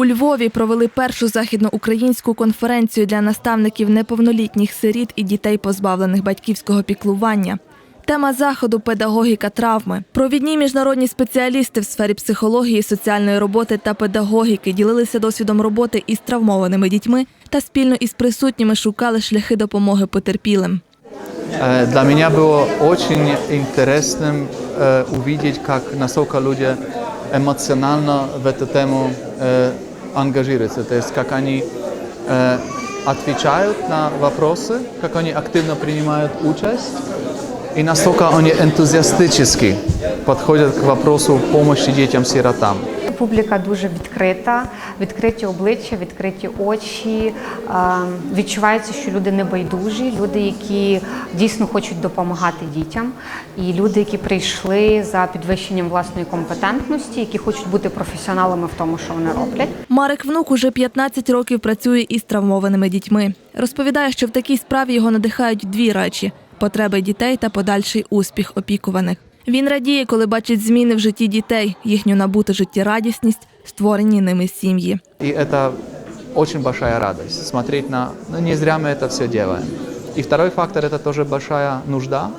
У Львові провели першу західноукраїнську конференцію для наставників неповнолітніх сиріт і дітей, позбавлених батьківського піклування. Тема заходу педагогіка травми. Провідні міжнародні спеціалісти в сфері психології, соціальної роботи та педагогіки ділилися досвідом роботи із травмованими дітьми та спільно із присутніми шукали шляхи допомоги потерпілим. Э, Для меня было очень интересным э, увидеть, как насколько люди эмоционально в эту тему э, ангажируются, то есть как они э, отвечают на вопросы, как они активно принимают участь и насколько они энтузиастически подходят к вопросу помощи детям-сиротам. Публіка дуже відкрита, відкриті обличчя, відкриті очі. Відчувається, що люди не байдужі, люди, які дійсно хочуть допомагати дітям, і люди, які прийшли за підвищенням власної компетентності, які хочуть бути професіоналами в тому, що вони роблять. Марик Внук уже 15 років працює із травмованими дітьми. Розповідає, що в такій справі його надихають дві речі: потреби дітей та подальший успіх опікуваних. Він радіє, коли бачить зміни в житті дітей, їхню набуту життєрадісність, створені ними сім'ї. И это очень большая радость смотреть на... Ну, не зря мы это все делаем. И второй фактор – это тоже большая нужда,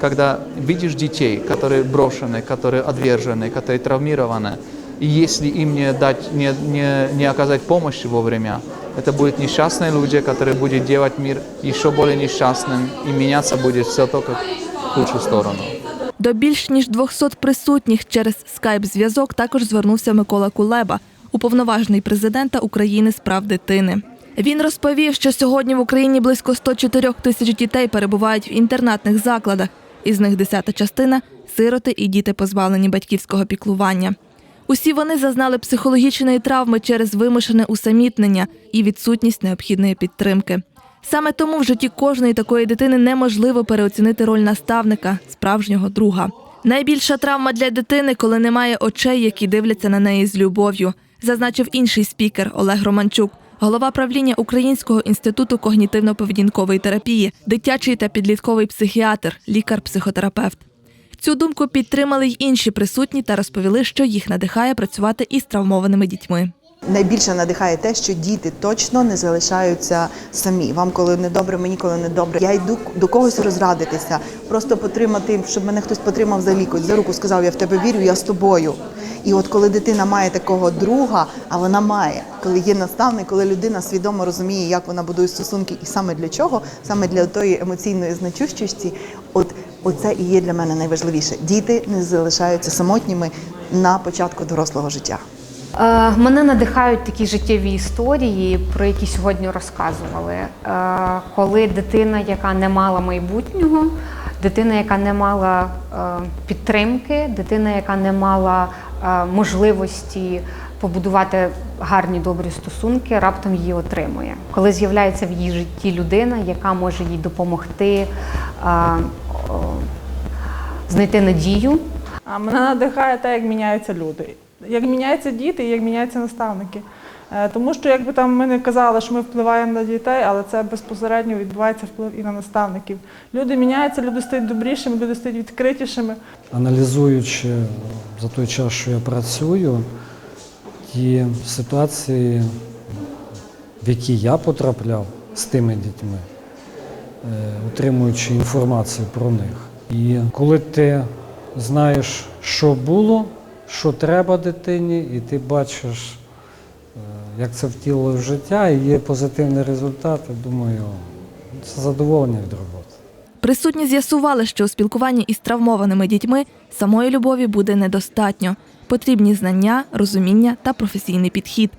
когда видишь детей, которые брошены, которые отвержены, которые травмированы, и если им не дать, не, не, не оказать помощи вовремя, это будут несчастные люди, которые будут делать мир еще более несчастным, и меняться будет все только в худшую сторону. До більш ніж 200 присутніх через скайп-зв'язок також звернувся Микола Кулеба, уповноважений президента України з прав дитини. Він розповів, що сьогодні в Україні близько 104 тисяч дітей перебувають в інтернатних закладах, із них десята частина сироти і діти, позбавлені батьківського піклування. Усі вони зазнали психологічної травми через вимушене усамітнення і відсутність необхідної підтримки. Саме тому в житті кожної такої дитини неможливо переоцінити роль наставника, справжнього друга. Найбільша травма для дитини, коли немає очей, які дивляться на неї з любов'ю, зазначив інший спікер Олег Романчук, голова правління Українського інституту когнітивно-поведінкової терапії, дитячий та підлітковий психіатр, лікар-психотерапевт. Цю думку підтримали й інші присутні та розповіли, що їх надихає працювати із травмованими дітьми. Найбільше надихає те, що діти точно не залишаються самі. Вам коли не добре, мені коли не добре. Я йду до когось розрадитися, просто потримати, щоб мене хтось потримав за лікоть, за руку сказав, я в тебе вірю, я з тобою. І от коли дитина має такого друга, а вона має, коли є наставник, коли людина свідомо розуміє, як вона будує стосунки, і саме для чого, саме для тої емоційної значущості, от оце і є для мене найважливіше. Діти не залишаються самотніми на початку дорослого життя. Е, Мене надихають такі життєві історії, про які сьогодні розказували. Е, Коли дитина, яка не мала майбутнього, дитина, яка не мала е, підтримки, дитина, яка не мала можливості побудувати гарні добрі стосунки, раптом її отримує. Коли з'являється в її житті людина, яка може їй допомогти знайти надію. А мене надихає те, як міняються люди, як міняються діти і як міняються наставники. Е, Тому що, якби там ми не казали, що ми впливаємо на дітей, але це безпосередньо відбувається вплив і на наставників. Люди міняються, люди стають добрішими, люди стають відкритішими. Аналізуючи за той час, що я працюю, ті ситуації, в які я потрапляв з тими дітьми, е, отримуючи інформацію про них. І коли ти знаєш, що було, що треба дитині, і ти бачиш, е, як це втілило в життя, і є позитивний результат, я думаю, це задоволення від роботи. Присутні з'ясували, що у спілкуванні із травмованими дітьми самої любові буде недостатньо. Потрібні знання, розуміння та професійний підхід.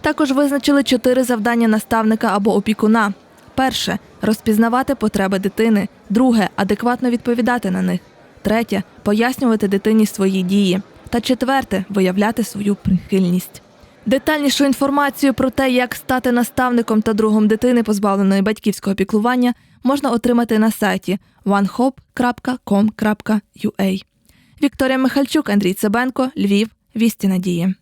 Також визначили чотири завдання наставника або опікуна. Перше розпізнавати потреби дитини. Друге адекватно відповідати на них. Третє пояснювати дитині свої дії. Та четверте виявляти свою прихильність. Детальнішу інформацію про те, як стати наставником та другом дитини, позбавленої батьківського піклування, можна отримати на сайті onehope.com.ua. Вікторія Михальчук, Андрій Цебенко, Львів, Вісті Надії.